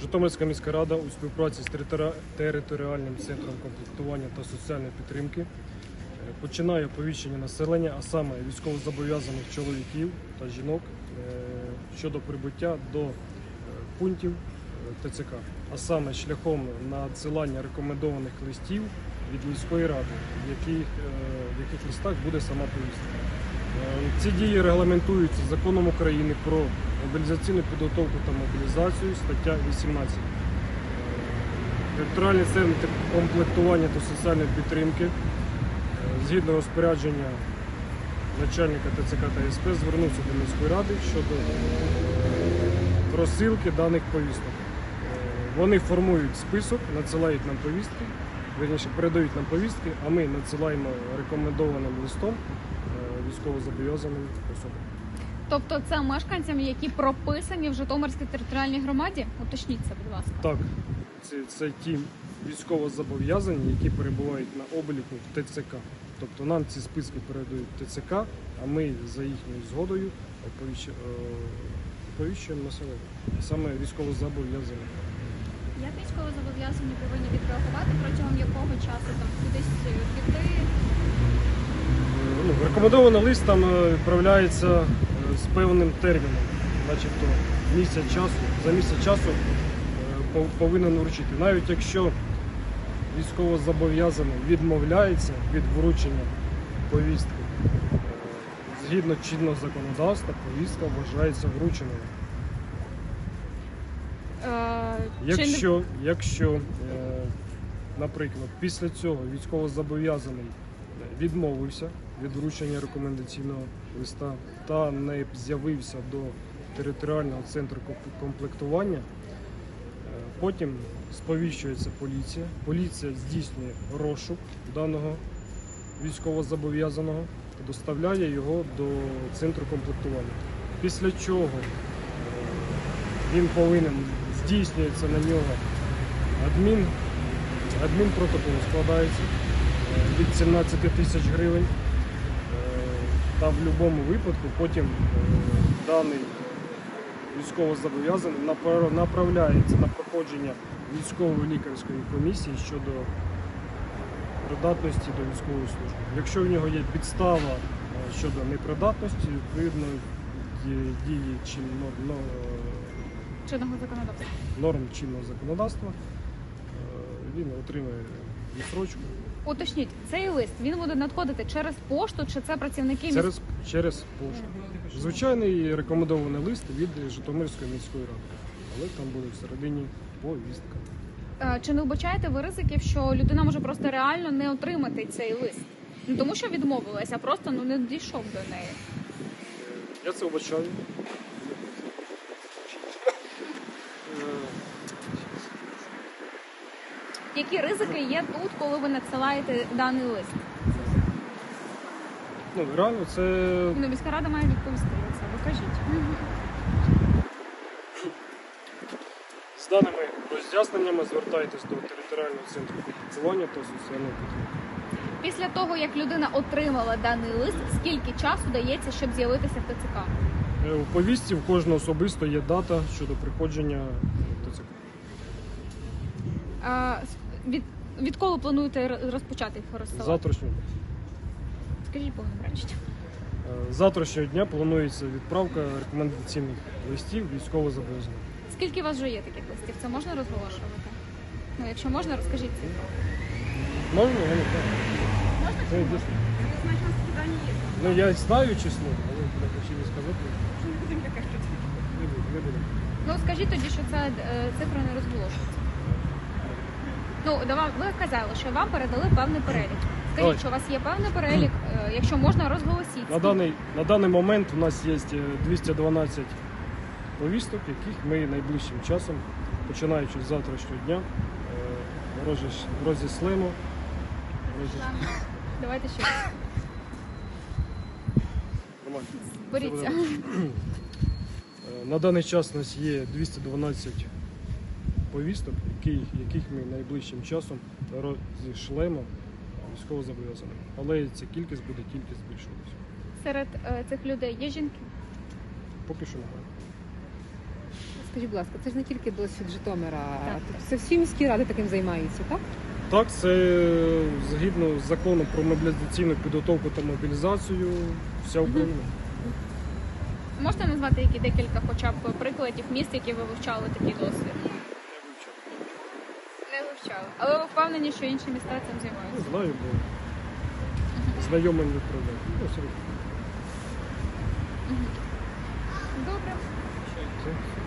Житомирська міська рада у співпраці з територіальним центром комплектування та соціальної підтримки е, починає оповіщення населення, а саме військовозобов'язаних чоловіків та жінок е, щодо прибуття до е, пунктів ТЦК, а саме шляхом надсилання рекомендованих листів від міської ради, в яких, в яких листах буде сама повістка. Е, Ці дії регламентуються законом України про мобілізаційну підготовку та мобілізацію, стаття 18. Е, Територіальний центр комплектування та соціальної підтримки е, згідно розпорядження начальника ТЦК та СП звернувся до міської ради щодо розсилки даних повісток. Вони формують список, надсилають нам повістки, верніше передають нам повістки, а ми надсилаємо рекомендованим листом військовозобов'язаним особам. Тобто це мешканцям, які прописані в Житомирській територіальній громаді? Уточніть це, будь ласка. Так, це, це ті військовозобов'язані, які перебувають на обліку в ТЦК. Тобто нам ці списки передають ТЦК, а ми за їхньою згодою оповіщ- е, оповіщуємо населення. Саме військовозобов'язані. Як військовозобов'язані повинні відреагувати протягом якого часу там кудись піти? Рекомендований лист там е, відправляється е, з певним терміном, начебто місяць часу. За місяць часу е, повинен вручити. Навіть якщо військовозобов'язаний відмовляється від вручення повістки, згідно чинного законодавства, повістка вважається врученою. Якщо, якщо наприклад, після цього військовозобов'язаний відмовився від вручення рекомендаційного листа та не з'явився до територіального центру комплектування, е, потім сповіщується поліція. Поліція здійснює розшук даного військовозобов'язаного та доставляє його до центру комплектування. Після чого е, він повинен здійснюється на нього адмін, адмінпротокол складається від 17 тисяч гривень. Е, Та в будь-якому випадку потім е, даний військовозобов'язаний направляється на проходження військової лікарської комісії щодо придатності до військової служби. Якщо в нього є підстава е, щодо непридатності, відповідно дії чи чинного законодавства? норм чинного законодавства, він отримає відсрочку Уточніть, цей лист він буде надходити через пошту, чи це працівники міс- через, через пошту. Звичайний рекомендований лист від Житомирської міської ради, але там буде всередині повістка. Е, Чи не вбачаєте ви ризиків, що людина може просто реально не отримати цей лист? Ну тому що відмовилася, а просто ну не дійшов до неї. Я це вбачаю. Які ризики є тут, коли ви надсилаєте даний лист? Ну, реально, це Ну, міська рада має відповісти на це. Ви кажіть. з даними роз'ясненнями звертайтесь до територіального центру комплектування та соціальної підтримки. Після того, як людина отримала даний лист, скільки часу дається, щоб з'явитися в ТЦК? Е, У повістці в кожного особисто є дата щодо приходження ТЦК. С- від, відколи плануєте розпочати їх розсилати? Завтрашнього. Скажіть повним реченням. Е, Завтрашнього дня планується відправка рекомендаційних листів військовозобов'язаних. Скільки у вас вже є таких листів? Це можна розголошувати? Ну, якщо можна, розкажіть цифру. Можна, я не знаю. Можна Це дійсно. Ну я знаю число, але хотів сказати. Не буду, не буду. Ну скажіть тоді, що це е, цифра не розголошується. Ну, да вам- ви казали, що вам передали певний перелік. Скажіть, Давай. що у вас є певний перелік, е, якщо можна, розголосіть. На даний, на даний момент у нас є е, 212 повісток, яких ми найближчим часом, починаючи з завтрашнього дня, е, розіш-. Розіш- Давайте ще раз. Боріться. Е, На даний час у нас є 212 повісток, які, яких ми найближчим часом розішлемо військовозобов'язаним. Але ця кількість буде тільки збільшуватися. Серед е, цих людей є жінки. Поки що немає. скажіть, будь ласка, це ж не тільки досвід Житомира, Так, це всі міські ради таким займаються, так? Так, це згідно з законом про мобілізаційну підготовку та мобілізацію. Вся Україна. Можете назвати які декілька хоча б прикладів міст, які ви вивчали такий досвід? Не вивчали. Але ви впевнені, що інші міста цим Не займаються? знаю, бо знайомим відправляю. Ну, все. Добре. Це-